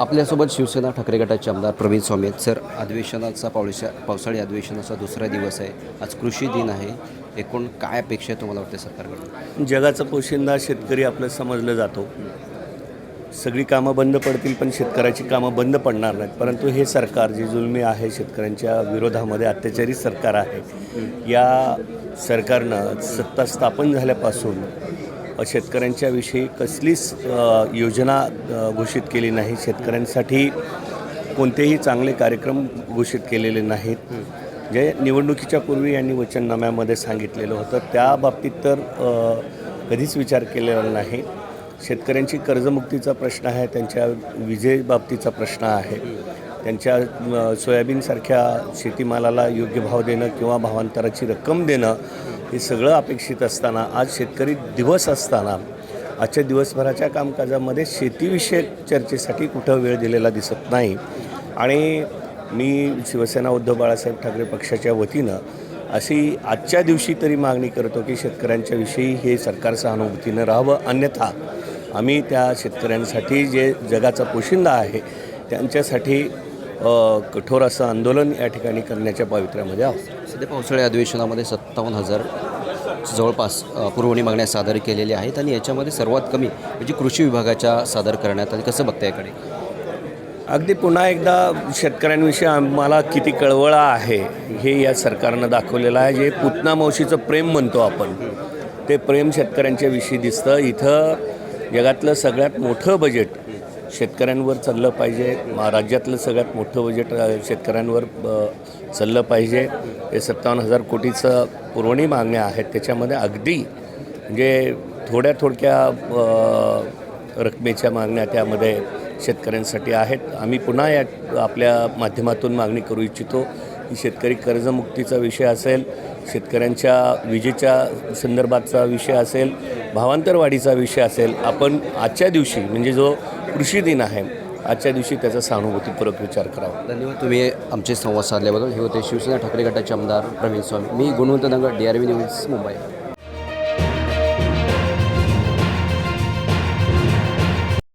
आपल्यासोबत शिवसेना ठाकरे गटाचे आमदार प्रवीण स्वामी आहेत. सर अधिवेशनाचा पावसा पावसाळी अधिवेशनाचा दुसरा दिवस आहे. आज कृषी दिन आहे. एकूण काय अपेक्षा आहे तुम्हाला वाटते सरकारकडून? जगाचा पोशिंदा शेतकरी आपलं समजलं जातो. सगळी कामं बंद पडतील पण शेतकऱ्याची कामं बंद पडणार नाहीत. परंतु हे सरकार जे जुलमी आहे शेतकऱ्यांच्या विरोधामध्ये अत्याचारी सरकार आहे. या सरकारनं सत्ता स्थापन झाल्यापासून शेतकऱ्यांच्या विषयी कसलीच योजना घोषित केली नाही. शेतकऱ्यांसाठी कोणतेही चांगले कार्यक्रम घोषित केलेले नाहीत. जे निवडणुकीच्या पूर्वी यांनी वचननाम्यामध्ये सांगितलेलं होतं त्या बाबतीत तर कधीच विचार केलेला नाही. शेतकऱ्यांची कर्जमुक्तीचा प्रश्न आहे त्यांच्या विजेबाबतीचा प्रश्न आहे. त्यांच्या सोयाबीनसारख्या शेतीमालाला योग्य भाव देणं किंवा भावांतराची रक्कम देणं हे सगळं अपेक्षित असताना आज शेतकरी दिवस असताना आजच्या दिवसभराच्या कामकाजामध्ये शेतीविषयक चर्चेसाठी कुठं वेळ दिलेला दिसत नाही. आणि मी शिवसेना उद्धव बाळासाहेब ठाकरे पक्षाच्या वतीनं अशी आजच्या दिवशी तरी मागणी करतो की शेतकऱ्यांच्याविषयी हे सरकार सहानुभूतीनं राहावं अन्यथा आम्ही त्या शेतकऱ्यांसाठी जे जगाचा पोशिंदा आहे त्यांच्यासाठी कठोर असं आंदोलन या ठिकाणी करण्याच्या पावित्र्यामध्ये आहोत. सध्या पावसाळी अधिवेशनामध्ये सत्तावन्न हजार जवळपास पुरवणी मागण्या सादर केलेल्या आहेत आणि याच्यामध्ये सर्वात कमी म्हणजे कृषी विभागाच्या सादर करण्यात आली. कसं बघता याकडे? अगदी पुन्हा एकदा शेतकऱ्यांविषयी आम्हाला किती कळवळा आहे हे या सरकारनं दाखवलेलं आहे. जे पुतना मावशीचं प्रेम म्हणतो आपण ते प्रेम शेतकऱ्यांच्या विषयी दिसतं. इथं जगातलं सगळ्यात मोठं बजेट शेतकऱ्यांवर चाललं पाहिजे. मा- राज्यातलं सगळ्यात मोठं बजेट शेतकऱ्यांवर चाललं पाहिजे. हे सत्तावन्न हजार कोटीचं पुरवणी मागण्या आहेत. त्याच्यामध्ये अगदी म्हणजे थोड्या थोडक्या रकमेच्या मागण्या त्यामध्ये शेतकऱ्यांसाठी आहेत. आम्ही पुन्हा या आपल्या माध्यमातून मागणी करू इच्छितो की शेतकरी कर्जमुक्तीचा विषय असेल शेतकऱ्यांच्या विजेच्या संदर्भातचा विषय असेल भावांतरवाढीचा विषय असेल आपण आजच्या दिवशी म्हणजे जो कृषी दिन आहे आजच्या दिवशी त्याचा सहानुभूतीपूर्वक विचार करावा. धन्यवाद. तुम्ही आमचे संवाद साधल्याबद्दल. हे होते शिवसेना ठाकरे गटाचे आमदार प्रवीण स्वामी. मी Gunwant Nagar D R V news Mumbai.